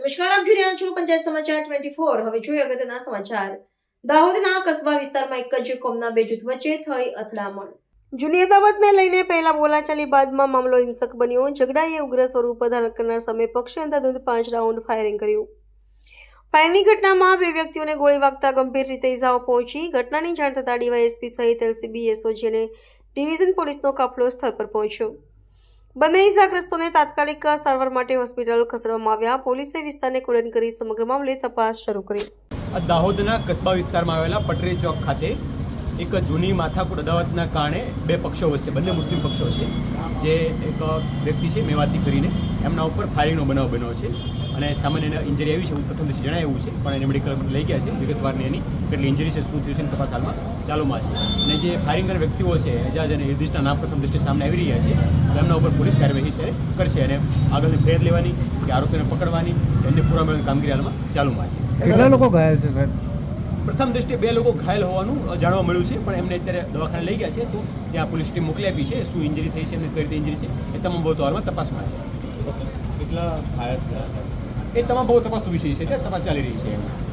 નમસ્કાર, આપ જોઈ રહ્યા છો પંચાયત સમાચાર ટ્વેન્ટી ફોર હવે જોઈએ અગત્યના સમાચાર. દાહોદના કસ્બા વિસ્તારમાં એક જ કોમના બે જૂથ વચ્ચે થઈ અથડામણ. જૂની અદાવતને લઈને પહેલા બોલાચાલી બાદમાં મામલો હિંસક બન્યો. ઝઘડાએ ઉગ્ર સ્વરૂપ ધારણ કરનાર સામે પક્ષે અંધાધૂંધ પાંચ રાઉન્ડ ફાયરિંગ કર્યું. ફાયરની ઘટનામાં બે વ્યક્તિઓને ગોળી વાગતા ગંભીર રીતે ઇજાઓ પહોંચી. ઘટનાની જાણ થતાં ડીવાયએસપી સહિત એલસીબી, એસઓજી અને ડિવિઝન પોલીસનો કાફલો સ્થળ પર પહોંચ્યો. બંને ઇજાગ્રસ્તોને તાત્કાલિક સારવાર માટે હોસ્પિટલ ખસેડવામાં આવ્યા. પોલીસે વિસ્તારને કોર્ડન કરી સમગ્ર મામલે તપાસ શરૂ કરી. દાહોદના કસ્બા વિસ્તારમાં આવેલા પટરી ચોક ખાતે એક જૂની માથાકૂટ અદાવતના કારણે બે પક્ષો વચ્ચે બંને મુસ્લિમ પક્ષો છે. જે એક વ્યક્તિ છે, મેવાતી કરીને, એમના ઉપર ફાયરિંગનો બનાવ બન્યો છે. અને સામાન્ય એને ઇન્જરી આવી છે એવું પ્રથમ દિવસે જણાવ્યું છે પણ એને મેડિકલ લઈ ગયા છે. વિગતવારની એની કેટલી ઇન્જરી છે શું થયું છે એની તપાસ હાલમાં ચાલુમાં છે. અને જે ફાયરિંગ વ્યક્તિઓ છે એજાજ અને નિર્દિષ્ટના નામ પ્રથમ દ્રષ્ટિએ સામે આવી રહ્યા છે એમના ઉપર પોલીસ કાર્યવાહી ત્યારે કરશે અને આગળની ફેર લેવાની કે આરોપીને પકડવાની એમને પૂરા મેળવવાની કામગીરી હાલમાં ચાલુમાં છે. કેટલા લોકો ઘાયલ છે સાહેબ? પ્રથમ દ્રષ્ટિએ બે લોકો ઘાયલ હોવાનું જાણવા મળ્યું છે પણ એમને અત્યારે દવાખાને લઈ ગયા છે તો ત્યાં પોલીસ ટીમ મોકલી આપી છે શું ઇન્જરી થઈ છે એમને કઈ રીતે ઇન્જરી છે એ તમામ બાબતો હાલમાં તપાસમાં છે. કેટલા ઘાયલ થયા એ તમામ બહુ તપાસ વિષય છે તપાસ ચાલી રહી છે